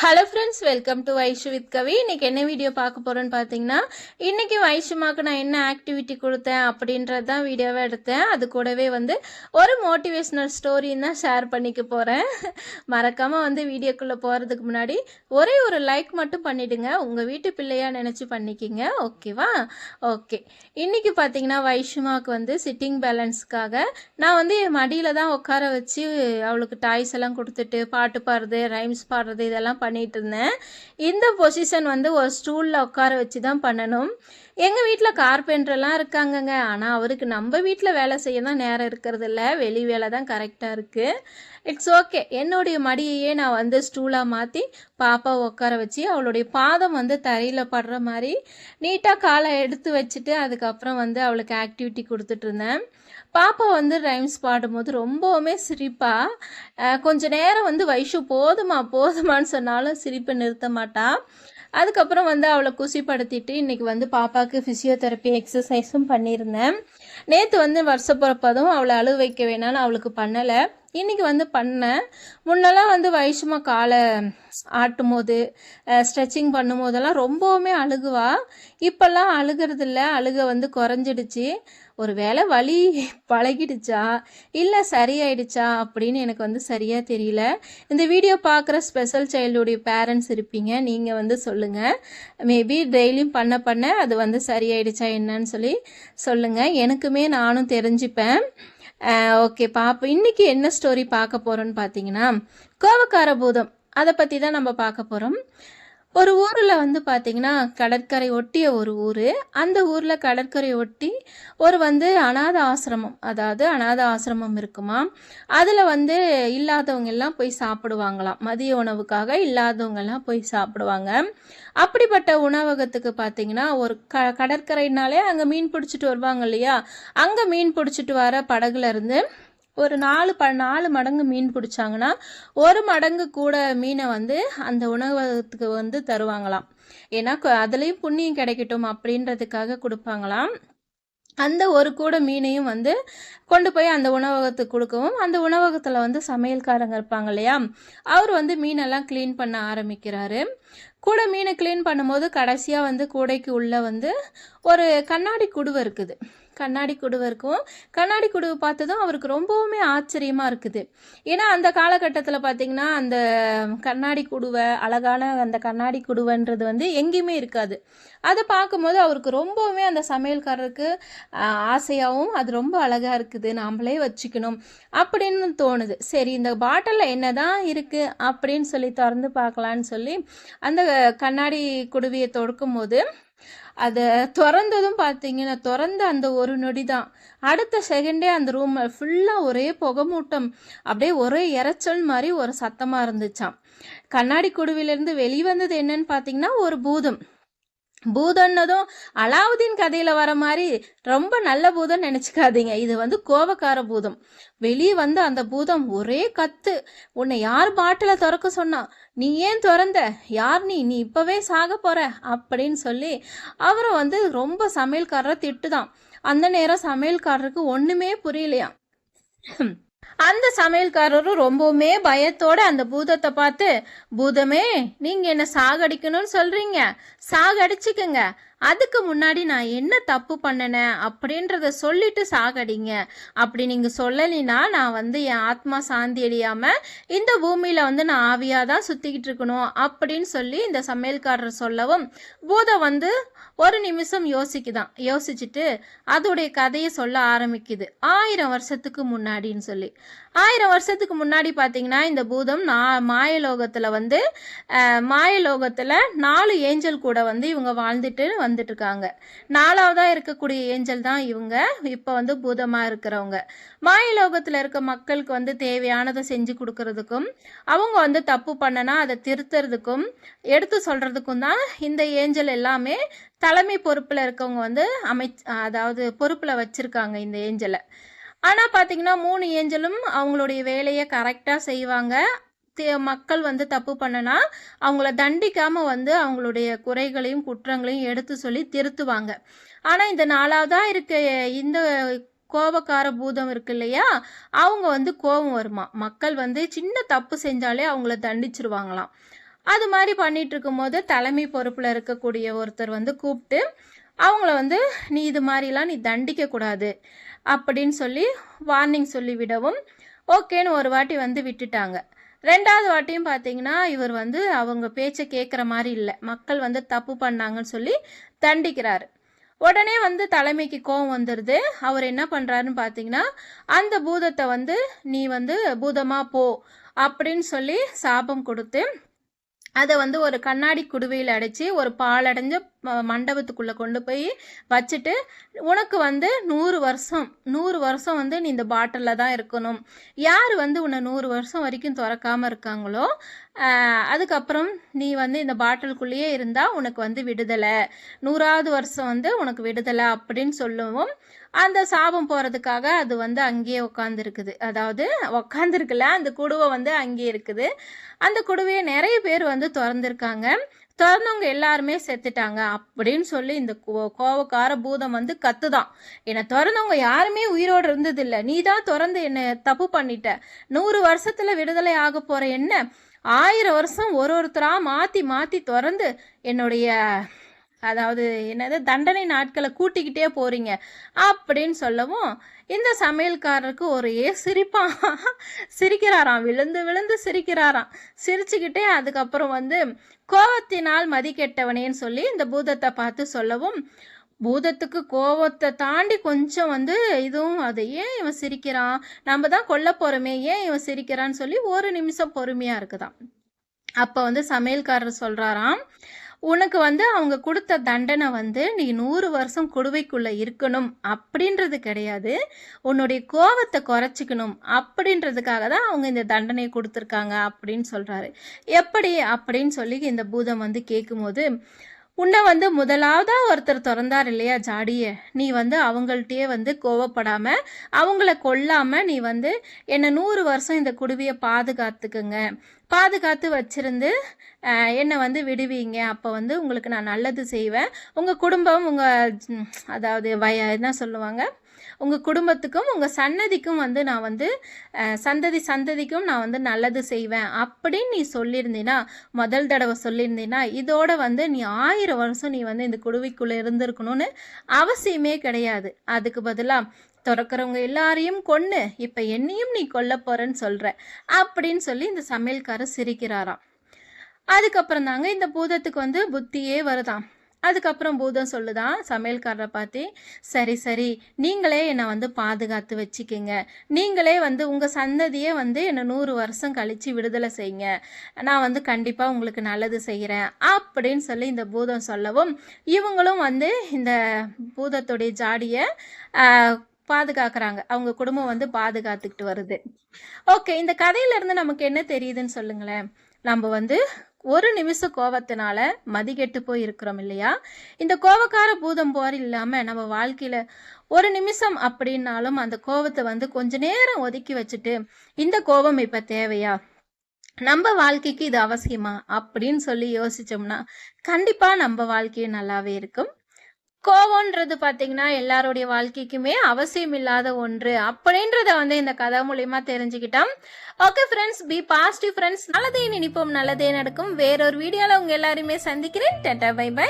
Hello friends welcome to Vaishu with Kavi இன்னைக்கு என்ன video பார்க்க போகிறோன்னு பார்த்தீங்கன்னா இன்றைக்கி வைஷுமாக்கு நான் என்ன ஆக்டிவிட்டி கொடுத்தேன் அப்படின்றது தான் வீடியோவை எடுத்தேன். அது கூடவே வந்து ஒரு மோட்டிவேஷ்னல் ஸ்டோரின்னு தான் ஷேர் பண்ணிக்க போகிறேன் மறக்காமல் வந்து வீடியோக்குள்ளே போகிறதுக்கு முன்னாடி ஒரே ஒரு லைக் மட்டும் பண்ணிவிடுங்க உங்கள் வீட்டு பிள்ளையாக நினச்சி பண்ணிக்கிங்க. ஓகேவா ஓகே இன்றைக்கி பார்த்தீங்கன்னா வைஷுமாக்கு வந்து சிட்டிங் பேலன்ஸ்க்காக நான் வந்து என் மடியில் தான் உட்கார வச்சு அவளுக்கு டாய்ஸ் எல்லாம் கொடுத்துட்டு பாட்டு பாடுறது ரைம்ஸ் பாடுறது இதெல்லாம் பண்ணிகிட்டு இருந்தேன் இந்த பொசிஷன் வந்து ஒரு ஸ்டூலில் உட்கார வச்சு தான் பண்ணணும். எங்கள் வீட்டில் கார்பெண்டர்லாம் இருக்காங்கங்க. ஆனால் அவருக்கு நம்ம வீட்டில் வேலை செய்ய தான் நேரம் இருக்கிறதில்ல. வெளி வேலை தான் கரெக்டாக இருக்குது இட்ஸ் ஓகே என்னுடைய மடியையே நான் வந்து ஸ்டூலாக மாற்றி பாப்பா உட்கார வச்சு அவளுடைய பாதம் வந்து தரையில் படுற மாதிரி நீட்டாக காலை எடுத்து வச்சுட்டு அதுக்கப்புறம் வந்து அவளுக்கு ஆக்டிவிட்டி கொடுத்துட்டு இருந்தேன் பாப்பா வந்து ரைம்ஸ் பாடும்போது ரொம்பவுமே சிரிப்பாக கொஞ்ச நேரம் வந்து வைஷு போதுமா போதுமான்னு சொன்னாலும் சிரிப்பை நிறுத்த மாட்டாள் அதுக்கப்புறம் வந்து அவளை குசிப்படுத்திட்டு இன்றைக்கி வந்து பாப்பாவுக்கு ஃபிசியோதெரப்பி எக்ஸசைஸும் பண்ணியிருந்தேன். நேற்று வந்து வருஷப்பிறப்பதும் அவளை அழுக வைக்க வேணாம்னு அவளுக்கு பண்ணலை. இன்றைக்கி வந்து பண்ணேன். முன்னெல்லாம் வந்து வயசுமா காலை ஆட்டும் போது ஸ்ட்ரெச்சிங் பண்ணும் போதெல்லாம் ரொம்பவுமே அழுகுவா. இப்போல்லாம் அழுகிறதில்ல. அழுக வந்து குறைஞ்சிடுச்சு. ஒரு வேளை வலி பழகிடுச்சா? இல்லை சரியாயிடுச்சா? அப்படின்னு எனக்கு வந்து சரியாக தெரியல. இந்த வீடியோ பார்க்குற ஸ்பெஷல் சைல்டுடைய பேரண்ட்ஸ் இருப்பீங்க. நீங்கள் வந்து சொல்லுங்கள் மேபி டெய்லியும் பண்ண பண்ண அது வந்து சரியாயிடுச்சா என்னன்னு சொல்லி சொல்லுங்கள் எனக்குமே நானும் தெரிஞ்சுப்பேன். ஓகே பாப்போம். இன்றைக்கி என்ன ஸ்டோரி பார்க்க போகிறோன்னு பார்த்தீங்கன்னா கோவக்கார பூதம். அதை பற்றி தான் நம்ம பார்க்க போகிறோம் ஒரு ஊரில் வந்து பார்த்திங்கன்னா கடற்கரை ஒட்டிய ஒரு ஊர். அந்த ஊரில் கடற்கரை ஒட்டி ஒரு வந்து அனாத ஆசிரமம் அதாவது அனாத ஆசிரமம் இருக்குமா? அதில் வந்து இல்லாதவங்க எல்லாம் போய் சாப்பிடுவாங்களாம். மதிய உணவுக்காக இல்லாதவங்கெல்லாம் போய் சாப்பிடுவாங்க. அப்படிப்பட்ட உணவகத்துக்கு பார்த்தீங்கன்னா ஒரு க கடற்கரைனாலே அங்கே மீன் பிடிச்சிட்டு வருவாங்க இல்லையா? அங்கே மீன் பிடிச்சிட்டு வர படகுலேருந்து ஒரு நாலு ப நாலு மடங்கு மீன் பிடிச்சாங்கன்னா ஒரு மடங்கு கூட மீனை வந்து அந்த உணவகத்துக்கு வந்து தருவாங்களாம். ஏன்னா அதுலேயும் புண்ணியம் கிடைக்கட்டும் அப்படின்றதுக்காக கொடுப்பாங்களாம். அந்த ஒரு கூட மீனையும் வந்து கொண்டு போய் அந்த உணவகத்துக்கு கொடுக்கவும் அந்த உணவகத்தில் வந்து சமையல்காரங்க இருப்பாங்க இல்லையா? அவர் வந்து மீனெல்லாம் க்ளீன் பண்ண ஆரம்பிக்கிறாரு. கூட மீனை க்ளீன் பண்ணும்போது கடைசியாக வந்து கூடைக்கு உள்ளே வந்து ஒரு கண்ணாடி குடுவை இருக்குது. கண்ணாடி குடுவை இருக்கும். கண்ணாடி குடுவை பார்த்ததும் அவருக்கு ரொம்பவுமே ஆச்சரியமாக இருக்குது. ஏன்னா அந்த காலகட்டத்தில் பார்த்தீங்கன்னா அந்த கண்ணாடி குடுவை அழகான அந்த கண்ணாடி குடுவைன்றது வந்து எங்கேயுமே இருக்காது. அதை பார்க்கும்போது அவருக்கு ரொம்பவுமே அந்த சமையல்காரருக்கு ஆசையாகவும் அது ரொம்ப அழகாக இருக்குது. நாமளே வச்சுக்கணும் அப்படின்னு தோணுது. சரி இந்த பாட்டிலில் என்ன தான் இருக்குது அப்படின்னு சொல்லி திறந்து பார்க்கலான்னு சொல்லி அந்த கண்ணாடி குடுவையை தொடுக்கும் போது அதை திறந்ததும் பார்த்தீங்கன்னா திறந்த அந்த ஒரு நொடி தான் அடுத்த செகண்டே அந்த ரூம் ஃபுல்லாக ஒரே புகைமூட்டம். அப்படியே ஒரே இறைச்சல் மாதிரி ஒரு சத்தமாக இருந்துச்சாம். கண்ணாடி குடுவிலேருந்து வெளிவந்தது என்னன்னு பார்த்தீங்கன்னா ஒரு பூதம். பூதன்னதும் அலாவுதீன் கதையில் வர மாதிரி ரொம்ப நல்ல பூதம் நினச்சிக்காதீங்க. இது வந்து கோபக்கார பூதம். வெளியே வந்து அந்த பூதம் ஒரே கத்து. உன்னை யார் பாட்டில் திறக்க சொன்னா? நீ ஏன் திறந்த? யார் நீ? நீ இப்போவே சாக போகிற அப்படின்னு சொல்லி அவரை வந்து ரொம்ப சமையல்காரரை திட்டுதான். அந்த நேரம் சமையல்காரருக்கு ஒன்றுமே புரியலையா அந்த சமையல்காரரும் ரொம்பவுமே பயத்தோட அந்த பூதத்தை பார்த்து பூதமே நீங்க என்ன சாகடிக்கணும்னு சொல்றீங்க? சாகடிச்சுக்குங்க. அதுக்கு முன்னாடி நான் என்ன தப்பு பண்ணனேன் அப்படின்றத சொல்லிட்டு சாகடிங்க. அப்படி நீங்கள் சொல்லலினா நான் வந்து என் ஆத்மா சாந்தி அடியாமல் இந்த பூமியில் வந்து நான் ஆவியாக தான் சுற்றிக்கிட்டு இருக்கணும் அப்படின்னு சொல்லி இந்த சமையல்காரர் சொல்லவும் பூதம் வந்து ஒரு நிமிஷம் யோசிக்குதான். யோசிச்சுட்டு அதோடைய கதையை சொல்ல ஆரம்பிக்குது. ஆயிரம் வருஷத்துக்கு முன்னாடின்னு சொல்லி. ஆயிரம் வருஷத்துக்கு முன்னாடி பார்த்தீங்கன்னா இந்த பூதம் நா மாயலோகத்தில் வந்து மாயலோகத்தில் நாலு ஏஞ்சல் கூட வந்து இவங்க வாழ்ந்துட்டு வந்துட்டு இருக்காங்க நாலாவதாக இருக்கக்கூடிய ஏஞ்சல் தான் இவங்க. இப்போ வந்து பூதமாக இருக்கிறவங்க. மாயலோகத்தில் இருக்க மக்களுக்கு வந்து தேவையானதை செஞ்சு கொடுக்கறதுக்கும் அவங்க வந்து தப்பு பண்ணனா அதை திருத்துறதுக்கும் எடுத்து சொல்கிறதுக்கும் தான் இந்த ஏஞ்சல் எல்லாமே தலைமை பொறுப்பில் இருக்கவங்க வந்து அமை அதாவது பொறுப்பில் வச்சுருக்காங்க இந்த ஏஞ்சலை. ஆனால் பார்த்தீங்கன்னா மூணு ஏஞ்சலும் அவங்களுடைய வேலையை கரெக்டாக செய்வாங்க. மக்கள் வந்து தப்பு பண்ணனா அவங்கள தண்டிக்காமல் வந்து அவங்களுடைய குறைகளையும் குற்றங்களையும் எடுத்து சொல்லி திருத்துவாங்க. ஆனால் இந்த நாலாவதாக இருக்க இந்த கோபக்கார பூதம் இருக்கு இல்லையா அவங்க வந்து கோபம் வருமா? மக்கள் வந்து சின்ன தப்பு செஞ்சாலே அவங்கள தண்டிச்சிருவாங்களாம். அது மாதிரி பண்ணிட்டு இருக்கும்போது தலைமை பொறுப்பில் இருக்கக்கூடிய ஒருத்தர் வந்து கூப்பிட்டு அவங்கள வந்து நீ இது மாதிரிலாம் நீ தண்டிக்க கூடாது அப்படின்னு சொல்லி வார்னிங் சொல்லி விடவும் ஓகேன்னு ஒரு வாட்டி வந்து விட்டுட்டாங்க. ரெண்டாவது வாட்டியும் பார்த்தீங்கன்னா இவர் வந்து அவங்க பேச்சை கேட்குற மாதிரி இல்லை. மக்கள் வந்து தப்பு பண்ணாங்கன்னு சொல்லி தண்டிக்கிறாரு. உடனே வந்து தலைமைக்கு கோவம் வந்துடுது அவர் என்ன பண்ணுறாருன்னு பார்த்தீங்கன்னா அந்த பூதத்தை வந்து நீ வந்து பூதமாக போ அப்படின்னு சொல்லி சாபம் கொடுத்து அதை வந்து ஒரு கண்ணாடி குடுவையில் அடைச்சி ஒரு பாலடைஞ்ச மண்டபத்துக்குள்ளே கொண்டு போய் வச்சுட்டு உனக்கு வந்து நூறு வருஷம் நூறு வருஷம் வந்து நீ இந்த பாட்டிலில் தான் இருக்கணும். யார் வந்து உன்னை நூறு வருஷம் வரைக்கும் திறக்காமல் இருக்காங்களோ அதுக்கப்புறம் நீ வந்து இந்த பாட்டிலுக்குள்ளேயே இருந்தால் உனக்கு வந்து விடுதலை. நூறாவது வருஷம் வந்து உனக்கு விடுதலை அப்படின்னு சொல்லவும். அந்த சாபம் போகிறதுக்காக அது வந்து அங்கேயே உட்காந்துருக்குது அதாவது உக்காந்துருக்குல்ல அந்த குடுவை வந்து அங்கேயே இருக்குது. அந்த குடுவையை நிறைய பேர் வந்து திறந்துருக்காங்க. திறந்தவங்க எல்லாருமே செத்துட்டாங்க அப்படின்னு சொல்லி இந்த கோ- கோவக்கார பூதம் வந்து கத்துதான். என்னை திறந்தவங்க யாருமே உயிரோடு இருந்ததில்லை. நீ தான் திறந்து என்னை தப்பு பண்ணிட்ட. நூறு வருஷத்தில் விடுதலை ஆக போகிற என்ன? ஆயிரம் வருஷம் ஒரு ஒருத்தராக மாற்றி மாற்றி திறந்து என்னுடைய அதாவது என்னது தண்டனை நாட்களை கூட்டிக்கிட்டே போகிறீங்க அப்படின்னு சொல்லவும் இந்த சமையல்காரருக்கு ஒரே சிரிப்பான் சிரிக்கிறாராம். விழுந்து விழுந்து சிரிக்கிறாராம். சிரிச்சுக்கிட்டே அதுக்கப்புறம் வந்து கோவத்தினால் மதிக்கெட்டவனேன்னு சொல்லி இந்த பூதத்தை பார்த்து சொல்லவும் பூதத்துக்கு கோவத்தை தாண்டி கொஞ்சம் வந்து இதுவும் அது ஏன் இவன் சிரிக்கிறான்? நம்ம தான் கொல்ல போறோமே ஏன் இவன் சிரிக்கிறான்னு சொல்லி ஒரு நிமிஷம் பொறுமையாக இருக்குதான். அப்போ வந்து சமையல்காரர் சொல்கிறாராம் உனக்கு வந்து அவங்க கொடுத்த தண்டனை வந்து நீ நூறு வருஷம் குடுவைக்குள்ளே இருக்கணும். அப்படின்றது கிடையாது. உன்னுடைய கோவத்தை குறைச்சிக்கணும். அப்படின்றதுக்காக தான் அவங்க இந்த தண்டனையை கொடுத்துருக்காங்க. அப்படின்னு சொல்கிறாரு எப்படி? அப்படின்னு சொல்லி இந்த பூதம் வந்து கேட்கும்போது உன்னை வந்து முதலாவதா ஒருத்தர் திறந்தார் இல்லையா ஜாடிய? நீ வந்து அவங்கள்ட்டயே வந்து கோவப்படாமல் அவங்கள கொல்லாமல் நீ வந்து என்னை நூறு வருஷம் இந்த குடுவியை பாதுகாத்துக்குங்க. பாதுகாத்து வச்சிருந்து என்னை வந்து விடுவீங்க. அப்போ வந்து உங்களுக்கு நான் நல்லது செய்வேன். உங்கள் குடும்பம் உங்கள் அதாவது வய என்ன சொல்லுவாங்க? உங்கள் குடும்பத்துக்கும் உங்கள் சன்னதிக்கும் வந்து நான் வந்து சந்ததி சந்ததிக்கும் நான் வந்து நல்லது செய்வேன். அப்படின்னு நீ சொல்லியிருந்தீன்னா முதல் தடவை சொல்லியிருந்தீன்னா இதோட வந்து நீ ஆயிரம் வருஷம் நீ வந்து இந்த குடுவிக்குள்ளே இருந்திருக்கணும்னு அவசியமே கிடையாது. அதுக்கு பதிலாக திறக்கிறவங்க எல்லாரையும் கொன்று இப்போ என்னையும் நீ கொல்ல போகிறேன்னு சொல்கிற அப்படின்னு சொல்லி இந்த சமையல்காரர் சிரிக்கிறாராம். அதுக்கப்புறம் தாங்க இந்த பூதத்துக்கு வந்து புத்தியே வருதாம். அதுக்கப்புறம் பூதம் சொல்லுதான் சமையல்காரரை பார்த்து சரி சரி நீங்களே என்னை வந்து பாதுகாத்து வச்சுக்கோங்க. நீங்களே வந்து உங்கள் சந்ததியே வந்து என்னை நூறு வருஷம் கழித்து விடுதலை செய்யுங்க. நான் வந்து கண்டிப்பாக உங்களுக்கு நல்லது செய்கிறேன் அப்படின்னு சொல்லி இந்த பூதம் சொல்லவும் இவங்களும் வந்து இந்த பூதத்துடைய ஜாடியை பாதுகாக்கிறாங்க. அவங்க குடும்பம் வந்து பாதுகாத்துக்கிட்டு வருது. ஓகே இந்த கதையிலேருந்து நமக்கு என்ன தெரியுதுன்னு சொல்லுங்களேன். நம்ம வந்து ஒரு நிமிஷம் கோபத்தினால மதிகெட்டு போய் இருக்கிறோம் இல்லையா? இந்த கோவக்கார பூதம் போர் இல்லாமல் நம்ம வாழ்க்கையில் ஒரு நிமிஷம் அப்படின்னாலும் அந்த கோவத்தை வந்து கொஞ்ச நேரம் ஒதுக்கி வச்சுட்டு இந்த கோபம் இப்போ தேவையா? நம்ம வாழ்க்கைக்கு இது அவசியமா? அப்படின்னு சொல்லி யோசிச்சோம்னா கண்டிப்பாக நம்ம வாழ்க்கையும் நல்லாவே இருக்கும். கோவம்ன்றது பார்த்தீங்கன்னா எல்லாருடைய வாழ்க்கைக்குமே அவசியம் இல்லாத ஒன்று. அப்படின்றத வந்து இந்த கதை மூலயமா தெரிஞ்சுக்கிட்டோம். Okay friends be positive friends நல்லதே நினைப்போம் நல்லதே நடக்கும். வேறொரு வீடியோவில் உங்கள் எல்லாருமே சந்திக்கிறேன். Tata bye by